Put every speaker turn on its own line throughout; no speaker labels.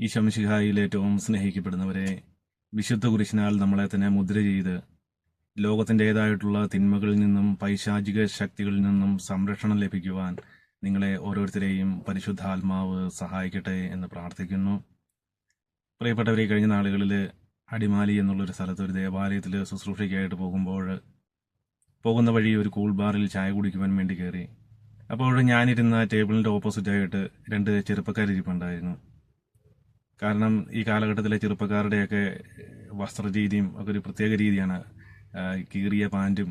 ഈ ശംശിഹായിൽ ഏറ്റവും സ്നേഹിക്കപ്പെടുന്നവരെ വിശുദ്ധ കുരിശിനാൽ നമ്മളെ തന്നെ മുദ്ര ചെയ്ത് ലോകത്തിന്റെതായിട്ടുള്ള തിന്മകളിൽ നിന്നും പൈശാചിക ശക്തികളിൽ നിന്നും സംരക്ഷണം ലഭിക്കുവാൻ നിങ്ങളെ ഓരോരുത്തരെയും പരിശുദ്ധാത്മാവ് സഹായിക്കട്ടെ എന്ന് പ്രാർത്ഥിക്കുന്നു. പ്രിയപ്പെട്ടവരെ കഴിഞ്ഞ നാളുകളിൽ അടിമാലി എന്നുള്ളൊരു സ്ഥലത്ത് ഒരു ദേവാലയത്തിൽ ശുശ്രൂഷയ്ക്കായിട്ട് പോകുമ്പോൾ പോകുന്ന വഴി ഒരു കൂൾ ബാറിൽ ചായ കുടിക്കുവാൻ വേണ്ടി കയറി. അപ്പോൾ ഞാനിരുന്ന ടേബിളിന്റെ ഓപ്പോസിറ്റായിട്ട് രണ്ട് ചെറുപ്പക്കാരിരിപ്പുണ്ടായിരുന്നു. കാരണം ഈ കാലഘട്ടത്തിലെ ചെറുപ്പക്കാരുടെയൊക്കെ വസ്ത്രരീതിയും ഒക്കെ ഒരു പ്രത്യേക രീതിയാണ്. കീറിയ പാന്റും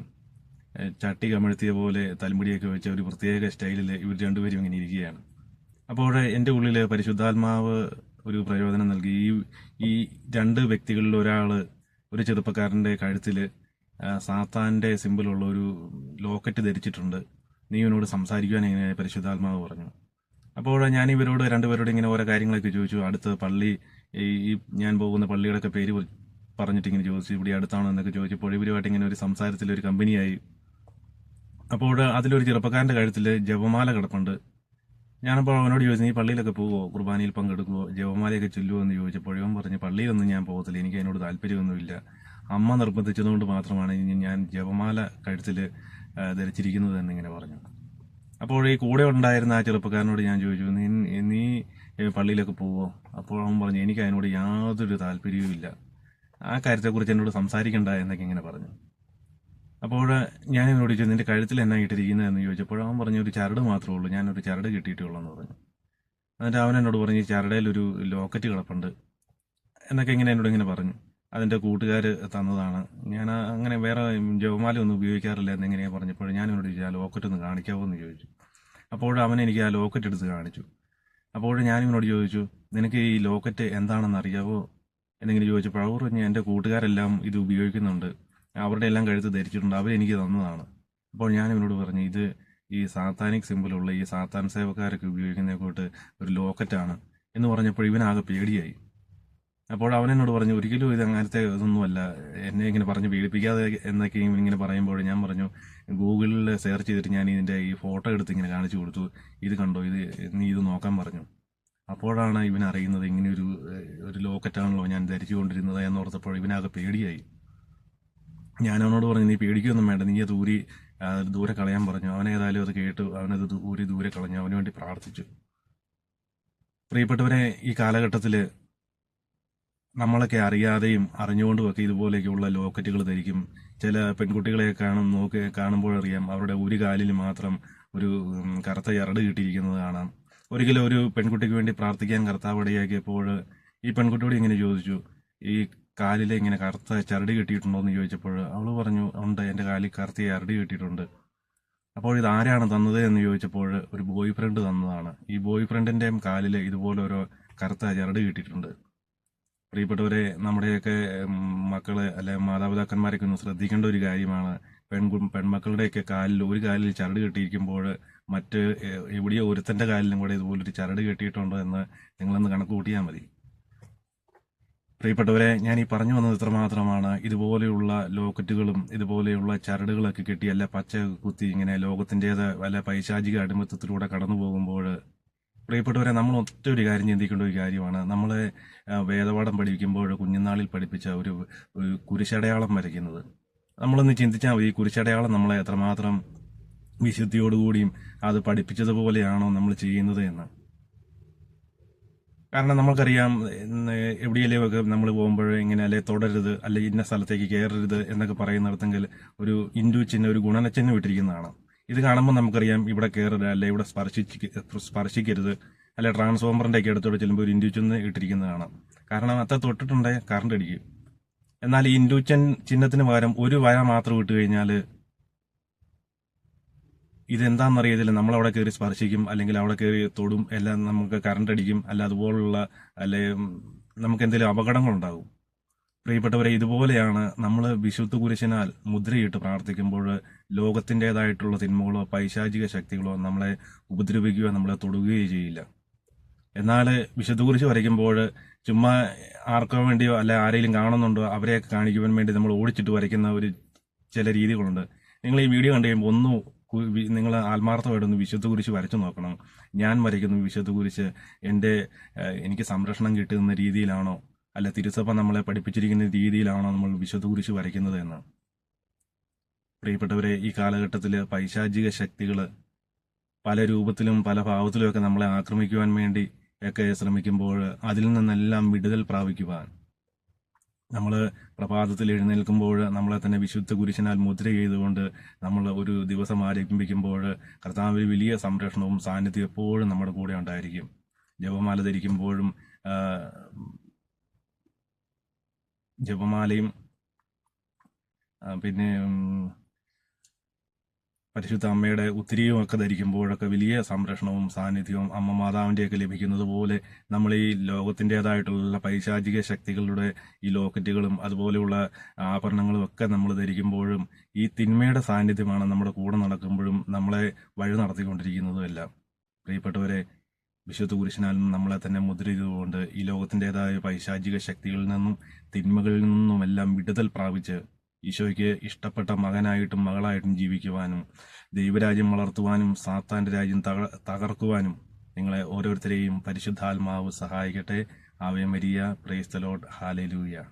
ചട്ടി കമഴ്ത്തിയ പോലെ തലമുടിയൊക്കെ വെച്ച ഒരു പ്രത്യേക സ്റ്റൈലിൽ ഇവർ രണ്ടുപേരും ഇങ്ങനെ ഇരിക്കുകയാണ്. അപ്പോൾ എന്റെ ഉള്ളിൽ പരിശുദ്ധാത്മാവ് ഒരു പ്രയോജനം നൽകി. ഈ ഈ രണ്ട് വ്യക്തികളിൽ ഒരാൾ ഒരു ചെറുപ്പക്കാരന്റെ കഴുത്തിൽ സാത്താന്റെ സിമ്പിളുള്ള ഒരു ലോക്കറ്റ് ധരിച്ചിട്ടുണ്ട്. നീ ഇവനോട് സംസാരിക്കുവാൻ എങ്ങനെയാണ് പരിശുദ്ധാത്മാവ് പറഞ്ഞു. അപ്പോൾ ഞാൻ ഇവരോട് രണ്ടുപേരോട് ഇങ്ങനെ ഓരോ കാര്യങ്ങളൊക്കെ ചോദിച്ചു. അടുത്ത് പള്ളി ഈ ഞാൻ പോകുന്ന പള്ളിയുടെയൊക്കെ പേര് പറഞ്ഞിട്ട് ഇങ്ങനെ ചോദിച്ചു. ഇവിടെ അടുത്താണോ എന്നൊക്കെ ചോദിച്ചപ്പോൾ ഇവരുമായിട്ട് ഇങ്ങനെ ഒരു സംസാരത്തിൽ ഒരു കമ്പനിയായി. അപ്പോൾ അതിലൊരു ചെറുപ്പക്കാരന്റെ കഴുത്തിൽ ജപമാല കിടപ്പുണ്ട്. ഞാനപ്പോൾ അവനോട് ചോദിച്ചു നീ പള്ളിയിലൊക്കെ പോവോ? കുർബാനയിൽ പങ്കെടുക്കുമോ ജപമാലയൊക്കെ ചൊല്ലുവോ എന്ന് ചോദിച്ചപ്പോൾ ഇവൻ പറഞ്ഞു പള്ളിയിലൊന്നും ഞാൻ പോകത്തില്ല. എനിക്ക് അതിനോട് താല്പര്യമൊന്നുമില്ല. അമ്മ നിർബന്ധിച്ചതുകൊണ്ട് മാത്രമാണ് ഞാൻ ജപമാല കഴുത്തിൽ ധരിച്ചിരിക്കുന്നത് എന്നിങ്ങനെ പറഞ്ഞു. അപ്പോൾ ഈ കൂടെ ഉണ്ടായിരുന്ന ആ ചെറുപ്പക്കാരനോട് ഞാൻ ചോദിച്ചു നീ നീ പള്ളിയിലൊക്കെ പോവോ? അപ്പോൾ അവൻ പറഞ്ഞു എനിക്ക് അതിനോട് യാതൊരു താല്പര്യവും ഇല്ല. ആ കാര്യത്തെക്കുറിച്ച് എന്നോട് സംസാരിക്കണ്ട എന്നൊക്കെ ഇങ്ങനെ പറഞ്ഞു. അപ്പോൾ ഞാൻ എന്നോട് ചോദിച്ചു നിന്റെ കഴുത്തിൽ എന്നാ ഇട്ടിരിക്കുന്നത്? എന്ന് ചോദിച്ചപ്പോൾ അവൻ പറഞ്ഞു ഒരു ചരട് മാത്രമേ ഉള്ളൂ ഞാനൊരു ചരട് കിട്ടിയിട്ടുള്ളൂ എന്ന് പറഞ്ഞു. എന്നിട്ട് അവൻ എന്നോട് പറഞ്ഞു ചരടയിൽ ഒരു ലോക്കറ്റ് കിടപ്പുണ്ട് എന്നൊക്കെ ഇങ്ങനെ എന്നോട് ഇങ്ങനെ പറഞ്ഞു. അതിന്റെ കൂട്ടുകാർ തന്നതാണ്. ഞാൻ അങ്ങനെ വേറെ ജവമാല ഒന്നും ഉപയോഗിക്കാറില്ല എന്നെങ്ങനെയാണ് പറഞ്ഞപ്പോൾ ഞാൻ എന്നോട് ചോദിച്ചു ആ ലോക്കറ്റ് ഒന്ന് കാണിക്കാവോ എന്ന് ചോദിച്ചു. അപ്പോൾ അവൻ എനിക്ക് ആ ലോക്കറ്റ് എടുത്ത് കാണിച്ചു. അപ്പോൾ ഞാൻ ഇവനോട് ചോദിച്ചു നിനക്ക് ഈ ലോക്കറ്റ് എന്താണെന്ന് അറിയാവോ? എന്നിങ്ങനെ ചോദിച്ചപ്പോൾ അവർ പറഞ്ഞു എന്റെ കൂട്ടുകാരെല്ലാം ഇത് ഉപയോഗിക്കുന്നുണ്ട്. അവരുടെ എല്ലാം കഴുത്ത് ധരിച്ചിട്ടുണ്ട്. അവരെനിക്ക് തന്നതാണ്. അപ്പോൾ ഞാൻ പറഞ്ഞു ഇത് ഈ സാത്താനിക് സിമ്പിളുള്ള ഈ സാത്താൻ സേവക്കാരൊക്കെ ഉപയോഗിക്കുന്ന കൂട്ട് ഒരു ലോക്കറ്റാണ്. എന്ന് പറഞ്ഞപ്പോൾ ഇവനാകെ പേടിയായി. അപ്പോൾ അവൻ എന്നോട് പറഞ്ഞു ഒരിക്കലും ഇത് അങ്ങനത്തെ ഇതൊന്നുമല്ല. എന്നെ ഇങ്ങനെ പറഞ്ഞു പീഡിപ്പിക്കാതെ എന്നൊക്കെ ഇങ്ങനെ പറയുമ്പോൾ ഞാൻ പറഞ്ഞു ഗൂഗിളിൽ സെർച്ച് ചെയ്തിട്ട് ഞാൻ ഇതിന്റെ ഈ ഫോട്ടോ എടുത്ത് ഇങ്ങനെ കാണിച്ചു കൊടുത്തു. ഇത് കണ്ടോ? ഇത് നീ ഇത് നോക്കാൻ പറഞ്ഞു. അപ്പോഴാണ് ഇവൻ അറിയുന്നത് ഇങ്ങനെ ഒരു ഒരു ലോക്കറ്റാണല്ലോ ഞാൻ ധരിച്ചുകൊണ്ടിരുന്നത് എന്നോർത്തപ്പോൾ ഇവനാകെ പേടിയായി. ഞാൻ അവനോട് പറഞ്ഞു നീ പേടിക്കൊന്നും വേണ്ട. നീ അത് ഊരി ദൂരെ കളയാൻ പറഞ്ഞു. അവനേതായാലും അത് കേട്ടു. അവനത് ഊരി ദൂരെ കളഞ്ഞു. അവന് വേണ്ടി പ്രാർത്ഥിച്ചു. പ്രിയപ്പെട്ടവരെ ഈ കാലഘട്ടത്തിൽ നമ്മളൊക്കെ അറിയാതെയും അറിഞ്ഞുകൊണ്ടുമൊക്കെ ഇതുപോലെയൊക്കെയുള്ള ലോക്കറ്റുകൾ ധരിക്കും. ചില പെൺകുട്ടികളെ കാണും നോക്കി കാണുമ്പോഴറിയാം അവരുടെ ഒരു കാലിൽ മാത്രം ഒരു കറുത്ത ചരട് കിട്ടിയിരിക്കുന്നത് കാണാം. ഒരിക്കലും ഒരു പെൺകുട്ടിക്ക് വേണ്ടി പ്രാർത്ഥിക്കാൻ കർത്താവ് ഇടയാക്കിയപ്പോൾ ഈ പെൺകുട്ടിയോട് ഇങ്ങനെ ചോദിച്ചു ഈ കാലിൽ ഇങ്ങനെ കറുത്ത ചരട് കിട്ടിയിട്ടുണ്ടോ? എന്ന് ചോദിച്ചപ്പോൾ അവൾ പറഞ്ഞു ഉണ്ട് എന്റെ കാലിൽ കറുത്ത ചരട് കിട്ടിയിട്ടുണ്ട്. അപ്പോൾ ഇത് ആരാണ് തന്നത് എന്ന് ചോദിച്ചപ്പോൾ ഒരു ബോയ് ഫ്രണ്ട് തന്നതാണ്. ഈ ബോയ് ഫ്രണ്ടിന്റെയും കാലിൽ ഇതുപോലെ ഓരോ കറുത്ത ചരട് കിട്ടിയിട്ടുണ്ട്. പ്രിയപ്പെട്ടവരെ നമ്മുടെയൊക്കെ മക്കൾ അല്ലെ മാതാപിതാക്കന്മാരൊക്കെ ഒന്ന് ശ്രദ്ധിക്കേണ്ട ഒരു കാര്യമാണ്. പെൺ പെൺമക്കളുടെയൊക്കെ കാലിൽ ഒരു കാലിൽ ചരട് കെട്ടിയിരിക്കുമ്പോൾ മറ്റ് എവിടെയോ ഒരുത്തന്റെ കാലിലും കൂടെ ഇതുപോലൊരു ചരട് കെട്ടിയിട്ടുണ്ടോ എന്ന് നിങ്ങളൊന്ന് കണക്ക് കൂട്ടിയാൽ മതി. പ്രിയപ്പെട്ടവരെ ഞാൻ ഈ പറഞ്ഞു വന്നത് ഇത്രമാത്രമാണ് ഇതുപോലെയുള്ള ലോക്കറ്റുകളും ഇതുപോലെയുള്ള ചരടുകളൊക്കെ കെട്ടി അല്ല പച്ച കുത്തി ഇങ്ങനെ ലോകത്തിന്റെത് വല്ല പൈശാചിക അടിമത്തത്തിലൂടെ കടന്നു പോകുമ്പോൾ പ്രിയപ്പെട്ടവരെ നമ്മൾ ഒരു കാര്യം ചിന്തിക്കേണ്ട ഒരു കാര്യമാണ്. നമ്മളെ ആ, വേദപാഠം പഠിക്കുമ്പോൾ കുഞ്ഞുനാളിൽ പഠിപ്പിച്ച ഒരു കുരിശടയാളം വരയ്ക്കുന്നത്. നമ്മളൊന്ന് ചിന്തിച്ചാൽ ഈ കുരിശടയാളം നമ്മളെ എത്രമാത്രം വിശുദ്ധിയോടുകൂടിയും അത് പഠിപ്പിച്ചതുപോലെയാണോ നമ്മൾ ചെയ്യുന്നത് എന്ന്. കാരണം നമുക്കറിയാം എവിടെയെങ്കിലുമൊക്കെ നമ്മൾ പോകുമ്പോൾ ഇങ്ങനെ അല്ലെ തുടരുത് അല്ലെ ഇന്ന സ്ഥലത്തേക്ക് കയറരുത് എന്നൊക്കെ പറയുന്നിടത്തെങ്കിൽ ഒരു ഇൻഡു ചിഹ്നം ഒരു ഗുണനച്ചിഹ്നം ഇട്ടിരിക്കുന്നതാണ്. ഇത് കാണുമ്പോൾ നമുക്കറിയാം ഇവിടെ കയറരുത് അല്ലെ ഇവിടെ സ്പർശിച്ച് സ്പർശിക്കരുത് അല്ലെ ട്രാൻസ്ഫോമറിന്റെ ഒക്കെ അടുത്തോടെ ചെല്ലുമ്പോൾ ഒരു ഇൻഡ്യൂച്ചൻ ഇട്ടിരിക്കുന്നത് ഇട്ടിരിക്കുന്നതാണ് കാരണം അത്ര തൊട്ടിട്ടുണ്ടെങ്കിൽ കറണ്ട് അടിക്കും. എന്നാൽ ഈ ഇൻഡ്യൂച്ചൻ ചിഹ്ന- ചിഹ്നത്തിന് പകരം ഒരു വര മാത്രം ഇട്ട് കഴിഞ്ഞാൽ ഇതെന്താണെന്നറിയത്തില്ല നമ്മൾ അവിടെ കയറി സ്പർശിക്കും അല്ലെങ്കിൽ അവിടെ കയറി തൊടും എല്ലാം നമുക്ക് കറണ്ട് അടിക്കും അല്ല അതുപോലുള്ള അല്ലെ നമുക്ക് എന്തെങ്കിലും അപകടങ്ങളുണ്ടാകും പ്രിയപ്പെട്ടവരെ ഇതുപോലെയാണ് നമ്മൾ വിശുദ്ധ കുരിശിനാൽ മുദ്രയിട്ട് പ്രാർത്ഥിക്കുമ്പോൾ ലോകത്തിന്റെതായിട്ടുള്ള തിന്മകളോ പൈശാചിക ശക്തികളോ നമ്മളെ ഉപദ്രവിക്കുകയോ നമ്മളെ തൊടുകയോ ചെയ്യില്ല. എന്നാൽ വിശുദ്ധ കുറിച്ച് വരയ്ക്കുമ്പോൾ ചുമ്മാ ആർക്കോ വേണ്ടിയോ അല്ലെ ആരെങ്കിലും കാണുന്നുണ്ടോ അവരെയൊക്കെ കാണിക്കുവാൻ വേണ്ടി നമ്മൾ ഓടിച്ചിട്ട് വരയ്ക്കുന്ന ഒരു ചില രീതികളുണ്ട്. നിങ്ങൾ ഈ വീഡിയോ കണ്ടു കഴിയുമ്പോൾ ഒന്ന് നിങ്ങൾ ആത്മാർത്ഥമായിട്ടൊന്ന് വിശുദ്ധ കുരിശ് വരച്ചു നോക്കണം. ഞാൻ വരയ്ക്കുന്ന വിശുദ്ധ കുരിശ് എന്റെ എനിക്ക് സംരക്ഷണം കിട്ടുന്ന രീതിയിലാണോ? അല്ല തിരുസഭ നമ്മളെ പഠിപ്പിച്ചിരിക്കുന്ന രീതിയിലാണോ നമ്മൾ വിശുദ്ധ കുരിശ് വരയ്ക്കുന്നത് എന്ന്? പ്രിയപ്പെട്ടവരെ ഈ കാലഘട്ടത്തിൽ പൈശാചിക ശക്തികൾ പല രൂപത്തിലും പല ഭാവത്തിലുമൊക്കെ നമ്മളെ ആക്രമിക്കുവാൻ വേണ്ടി ഒക്കെ ശ്രമിക്കുമ്പോൾ അതിൽ നിന്നെല്ലാം വിടുതൽ പ്രാപിക്കുവാൻ. നമ്മൾ പ്രഭാതത്തിൽ എഴുന്നേൽക്കുമ്പോൾ നമ്മളെ തന്നെ വിശുദ്ധ കുരിശനാൽ മുദ്ര ചെയ്തുകൊണ്ട് നമ്മൾ ഒരു ദിവസം ആരംഭിക്കുമ്പോൾ കർത്താവിൽ വലിയ സംരക്ഷണവും സാന്നിധ്യം എപ്പോഴും നമ്മുടെ കൂടെ ഉണ്ടായിരിക്കും. ജപമാല ധരിക്കുമ്പോഴും ജപമാലയും പിന്നെ പരിശുദ്ധ അമ്മയുടെ ഉത്തിരിയും ഒക്കെ ധരിക്കുമ്പോഴൊക്കെ വലിയ സംരക്ഷണവും സാന്നിധ്യവും അമ്മ മാതാവിന്റെയൊക്കെ ലഭിക്കുന്നത് പോലെ നമ്മൾ ഈ ലോകത്തിന്റെതായിട്ടുള്ള പൈശാചിക ശക്തികളുടെ ഈ ലോക്കറ്റുകളും അതുപോലെയുള്ള ആഭരണങ്ങളും ഒക്കെ നമ്മൾ ധരിക്കുമ്പോഴും ഈ തിന്മയുടെ സാന്നിധ്യമാണ് നമ്മുടെ കൂടെ നടക്കുമ്പോഴും നമ്മളെ വഴി നടത്തിക്കൊണ്ടിരിക്കുന്നതും എല്ലാം പ്രിയപ്പെട്ടവരെ വിശുദ്ധ കുരിശിനാലും നമ്മളെ തന്നെ മുദ്ര ചെയ്തുകൊണ്ട് ഈ ലോകത്തിന്റെതായ പൈശാചിക ശക്തികളിൽ നിന്നും തിന്മകളിൽ നിന്നും എല്ലാം വിടുതൽ പ്രാപിച്ച് ഈശോയ്ക്ക് ഇഷ്ടപ്പെട്ട മകനായിട്ടും മകളായിട്ടും ജീവിക്കുവാനും ദൈവരാജ്യം വളർത്തുവാനും സാത്താന്റെ രാജ്യം തക- തകർക്കുവാനും നിങ്ങളെ ഓരോരുത്തരെയും പരിശുദ്ധാത്മാവ് സഹായിക്കട്ടെ. Ave Maria. പ്രേസ്തലോട്ട് ഹാലലൂയ